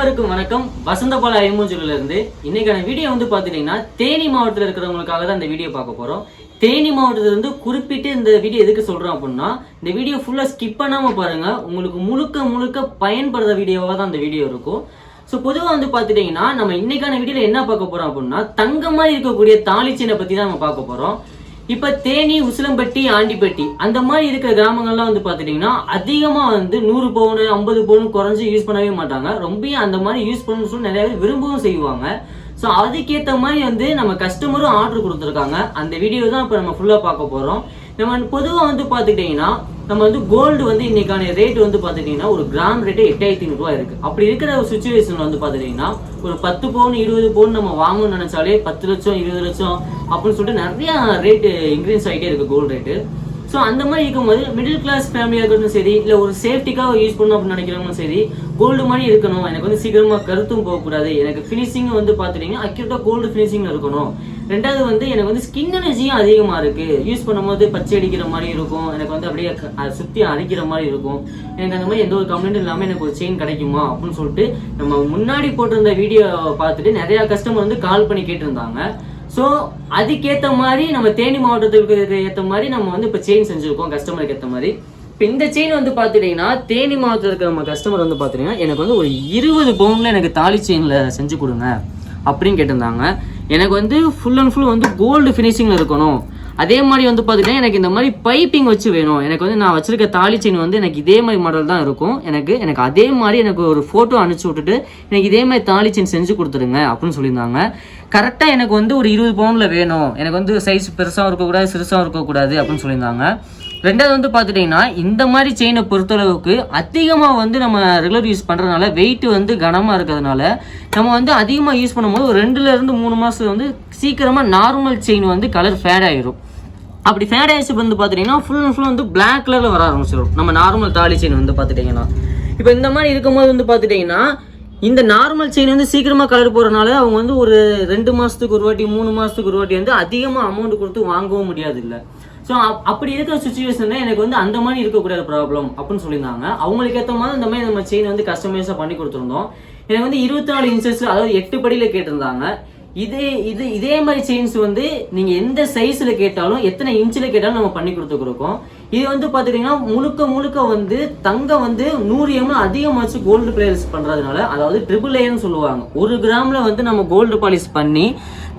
அனைவருக்கும் வணக்கம். வசந்தபால ஐமூஞ்சூர்ல இருந்து இன்னைக்கான வீடியோ வந்து பாத்துட்டீங்கன்னா தேனி மாவட்டத்தில் இருக்கிறவங்களுக்காக தான் இந்த வீடியோ பார்க்க போறோம். தேனி மாவட்டத்திலிருந்து குறிப்பிட்டு இந்த வீடியோ எதுக்கு சொல்றோம் அப்படின்னா இந்த வீடியோ ஃபுல்லா ஸ்கிப் பண்ணாம பாருங்க. உங்களுக்கு முழுக்க முழுக்க பயன்படுற வீடியோவாக தான் இந்த வீடியோ இருக்கும். ஸோ பொதுவாக வந்து பார்த்துட்டிங்கன்னா நம்ம இன்னைக்கான வீடியோவில் என்ன பார்க்க போகிறோம் அப்படின்னா தங்கமாக இருக்கக்கூடிய தாலிச்சீனை பற்றி தான் நம்ம பார்க்க போகிறோம் இப்போ தேனி உசிலம்பட்டி ஆண்டிப்பட்டி அந்த மாதிரி இருக்கிற கிராமங்கள்லாம் வந்து பார்த்துட்டிங்கன்னா அதிகமாக வந்து நூறு பவுன் ஐம்பது பவுன் குறைஞ்சி யூஸ் பண்ணவே மாட்டாங்க. ரொம்ப அந்த மாதிரி யூஸ் பண்ணணும்னு சொல்லி நிறைய பேர் விரும்பவும் செய்வாங்க. ஸோ அதுக்கேற்ற மாதிரி வந்து நம்ம கஸ்டமரும் ஆர்டர் கொடுத்துருக்காங்க. அந்த வீடியோ தான் இப்போ நம்ம ஃபுல்லாக பார்க்க போகிறோம் நம்ம பொதுவாக வந்து பார்த்துக்கிட்டிங்கன்னா நம்ம வந்து கோல்டு வந்து இன்னைக்கான ரேட் வந்து பார்த்துட்டிங்கன்னா ஒரு கிராம் ரேட்டு எட்டாயிரத்தி ஐநூறுரூவா இருக்குது அப்படி இருக்கிற ஒரு சுச்சுவேஷனில் வந்து பார்த்துட்டிங்கன்னா ஒரு பத்து பவுன் இருபது பவுன் நம்ம வாங்கணும்னு நினச்சாலே பத்து லட்சம் இருபது லட்சம் அப்படின்னு சொல்லிட்டு நிறையா ரேட்டு இன்க்ரீஸ் ஆகிட்டே இருக்குது கோல்டு ரேட்டு ஸோ அந்த மாதிரி இருக்கும்போது மிடில் கிளாஸ் ஃபேமிலியாக இருக்கட்டும் சரி இல்லை ஒரு சேஃப்டிக்காக யூஸ் பண்ணணும் அப்படின்னு நினைக்கிறவங்களும் சரி கோல்டு மாதிரி இருக்கணும். எனக்கு வந்து சீக்கிரமாக கருத்தும் போகக்கூடாது எனக்கு ஃபினிஷிங் வந்து பார்த்துட்டிங்கன்னா அக்யூரேட்டாக கோல்டு ஃபினிஷிங் இருக்கணும். ரெண்டாவது வந்து எனக்கு வந்து ஸ்கின் எனர்ஜியும் அதிகமாக இருக்குது யூஸ் பண்ணும்போது பச்சை அடிக்கிற மாதிரி இருக்கும். எனக்கு வந்து அப்படியே அதை சுற்றி அடிக்கிற மாதிரி இருக்கும். எனக்கு அந்த மாதிரி எந்த ஒரு கம்ப்ளைண்ட் இல்லாமல் எனக்கு ஒரு செயின் கிடைக்குமா அப்படின்னு சொல்லிட்டு நம்ம முன்னாடி போட்டிருந்த வீடியோ பார்த்துட்டு நிறையா கஸ்டமர் வந்து கால் பண்ணி கேட்டிருந்தாங்க. ஸோ அதுக்கேற்ற மாதிரி நம்ம தேனி மாவட்டத்துக்கு ஏற்ற மாதிரி நம்ம வந்து இப்போ செயின் செஞ்சுருக்கோம் கஸ்டமருக்கு ஏற்ற மாதிரி. இப்போ இந்த செயின் வந்து பார்த்துட்டிங்கன்னா தேனி மாவட்டத்தில் இருக்கிற நம்ம கஸ்டமர் வந்து பார்த்துட்டிங்கன்னா எனக்கு வந்து ஒரு இருபது பவுனில் எனக்கு தாலி செயினில் செஞ்சு கொடுங்க அப்படின்னு கேட்டிருந்தாங்க. எனக்கு வந்து ஃபுல் அண்ட் ஃபுல் வந்து கோல்டு ஃபினிஷிங்கில் இருக்கணும். அதே மாதிரி வந்து பார்த்துட்டிங்கன்னா எனக்கு இந்த மாதிரி பைப்பிங் வச்சு வேணும். எனக்கு வந்து நான் வச்சிருக்க தாலி செயின் வந்து எனக்கு இதே மாதிரி மாடல் தான் இருக்கும். எனக்கு எனக்கு அதே மாதிரி எனக்கு ஒரு ஃபோட்டோ அனுப்பிச்சி விட்டுட்டு எனக்கு இதே மாதிரி தாலி செயின் செஞ்சு கொடுத்துருங்க அப்படின்னு சொல்லியிருந்தாங்க. கரெக்டாக எனக்கு வந்து ஒரு இருபது பவுனில் வேணும். எனக்கு வந்து சைஸ் பெருசாகவும் இருக்கக்கூடாது சிறுசாகவும் இருக்கக்கூடாது அப்படின்னு சொல்லியிருந்தாங்க. ரெண்டாவது வந்து பார்த்துட்டிங்கன்னா இந்த மாதிரி செயினை பொறுத்தளவுக்கு அதிகமாக வந்து நம்ம ரெகுலர் யூஸ் பண்ணுறதுனால வெயிட் வந்து கனமாக இருக்கிறதுனால நம்ம வந்து அதிகமாக யூஸ் பண்ணும்போது ஒரு ரெண்டுலேருந்து மூணு மாதத்துல வந்து சீக்கிரமாக நார்மல் செயின் வந்து கலர் ஃபேட் ஆகிரும் அப்படி ஃபேட் ஆயிடுச்சு வந்து பார்த்துட்டிங்கன்னா ஃபுல் அண்ட் ஃபுல் வந்து பிளாக் கலரில் வர ஆரம்பிச்சிடும் நம்ம நார்மல் தாலி செயின் வந்து பார்த்துட்டிங்கன்னா இப்போ இந்த மாதிரி இருக்கும்போது வந்து பார்த்துட்டிங்கன்னா இந்த நார்மல் செயின் வந்து சீக்கிரமாக கலர் போகிறனால அவங்க வந்து ஒரு ரெண்டு மாதத்துக்கு ஒரு வாட்டி மூணு மாதத்துக்கு ஒரு வாட்டி வந்து அதிகமாக அமௌண்ட் கொடுத்து வாங்கவும் முடியாது இல்லை ஸோ அப்படி இருக்கிற சுச்சுவேஷனில் எனக்கு வந்து அந்த மாதிரி இருக்கக்கூடாது ப்ராப்ளம் அப்படின்னு சொல்லியிருந்தாங்க. அவங்களுக்கு ஏற்ற மாதிரி இந்த மாதிரி நம்ம செயின் வந்து கஸ்டமைஸாக பண்ணி கொடுத்துருந்தோம். எனக்கு வந்து இருபத்தி நாலு இன்ச்சஸ் அதாவது எட்டு படியில் கேட்டிருந்தாங்க. இதே இது இதே மாதிரி செயின்ஸ் வந்து நீங்கள் எந்த சைஸில் கேட்டாலும் எத்தனை இன்ச்சில் கேட்டாலும் நம்ம பண்ணி கொடுத்துருக்கோம் இது வந்து பார்த்துட்டிங்கன்னா முழுக்க முழுக்க வந்து தங்கம் வந்து நூறு எம்எல் அதிகமாச்சு கோல்டு பிளேயர்ஸ் பண்ணுறதுனால அதாவது ட்ரிபிள் ஏன்னு சொல்லுவாங்க. ஒரு கிராமில் வந்து நம்ம கோல்டு பாலிஷ் பண்ணி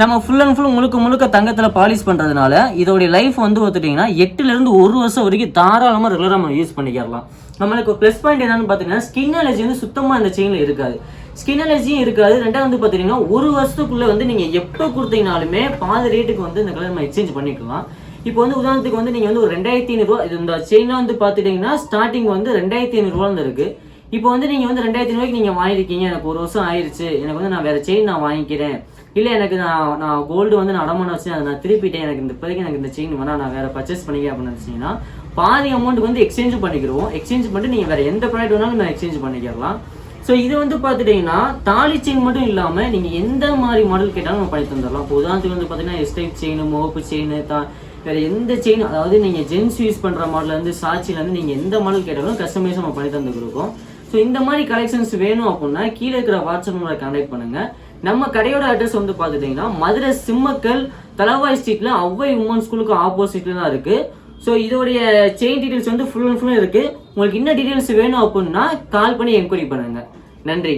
நம்ம ஃபுல் அண்ட் ஃபுல் முழுக்க முழுக்க தங்கத்தில் பாலிஷ் பண்ணுறதுனால இதோடைய லைஃப் வந்து பார்த்துட்டிங்கன்னா எட்டுலேருந்து ஒரு வருஷம் வரைக்கும் தாராளமாக ரெகுலராக நம்ம யூஸ் பண்ணிக்கலாம். நம்மளுக்கு ப்ளஸ் பாயிண்ட் என்னன்னு பார்த்தீங்கன்னா ஸ்கின் அலர்ஜி வந்து சுத்தமாக இந்த செயினில் இருக்காது. ஸ்கின் அலர்ஜியும் இருக்காது ரெண்டாவது வந்து பார்த்தீங்கன்னா ஒரு வருஷத்துக்குள்ளே வந்து நீங்கள் எப்போ கொடுத்தீங்கனாலுமே பாதி ரேட்டுக்கு வந்து இந்த கலர் நம்ம எக்ஸ்சேஞ்ச் பண்ணிக்கலாம். இப்போ வந்து உதாரணத்துக்கு வந்து நீங்கள் வந்து ஒரு ரெண்டாயிரத்தி ஐநூறுரூவா இது இந்த செயினாக வந்து பார்த்துட்டிங்கன்னா ஸ்டார்டிங் வந்து ரெண்டாயிரத்தி ஐநூறுரூவாந்து இருக்குது இப்போ வந்து நீங்கள் வந்து ரெண்டாயிரத்தி ஐநூறுவாய்க்கு நீங்கள் வாங்கியிருக்கீங்க. எனக்கு ஒரு வருஷம் ஆயிடுச்சு எனக்கு வந்து நான் வேறு செயின் நான் வாங்கிக்கிறேன். இல்லை எனக்கு நான் நான் கோல்டு வந்து நான் அடமான வச்சு அதை நான் திருப்பிட்டேன். எனக்கு இந்த இப்போதைக்கு எனக்கு இந்த செயின் வேணால் நான் வேறு பர்ச்சேஸ் பண்ணிக்கிறேன் அப்படின்னு நினச்சிங்கன்னா பாதி அமௌண்ட் வந்து எக்ஸ்சேஞ்சும் பண்ணிக்கிறோம் எக்ஸ்சேஞ்ச் பண்ணிட்டு நீங்கள் வேறு எந்த ப்ராடக்ட் வேணாலும் நான் எக்ஸ்சேஞ்ச் பண்ணிக்கலாம். ஸோ இது வந்து பார்த்துட்டிங்கன்னா தாலி செயின் மட்டும் இல்லாமல் நீங்கள் எந்த மாதிரி மாடல் கேட்டாலும் நம்ம பண்ணி தந்துடலாம். இப்போ உதாரணத்துக்கு வந்து பார்த்தீங்கன்னா எஸ்டைப் செயின் மோப்பு செயின் தா வேறு எந்த செயின் அதாவது நீங்கள் ஜென்ஸ் யூஸ் பண்ணுற மாடலேருந்து சாட்சியிலேருந்து நீங்கள் எந்த மாடல் கேட்டாலும் கஸ்டமைஸ் நம்ம பண்ணி தந்து கொடுக்கும் ஸோ இந்த மாதிரி கலெக்ஷன்ஸ் வேணும் அப்படின்னா கீழே இருக்கிற வாட்ஸ்அப் நம்பரை கான்டாக்ட் பண்ணுங்கள் நம்ம கடையோட அட்ரஸ் வந்து பார்த்துட்டிங்கன்னா மதுரை சிம்மக்கல் தலவாய் ஸ்ட்ரீட்டில் அவ்வை உமன் ஸ்கூலுக்கு ஆப்போசிட்டில் தான் இருக்குது ஸோ இதோடைய செயின் டீட்டெயில்ஸ் வந்து ஃபுல் அண்ட் ஃபுல்லும் இருக்குது உங்களுக்கு இன்னும் டீட்டெயில்ஸ் வேணும் அப்படின்னா கால் பண்ணி என்கொயரி பண்ணுங்கள் நன்றி.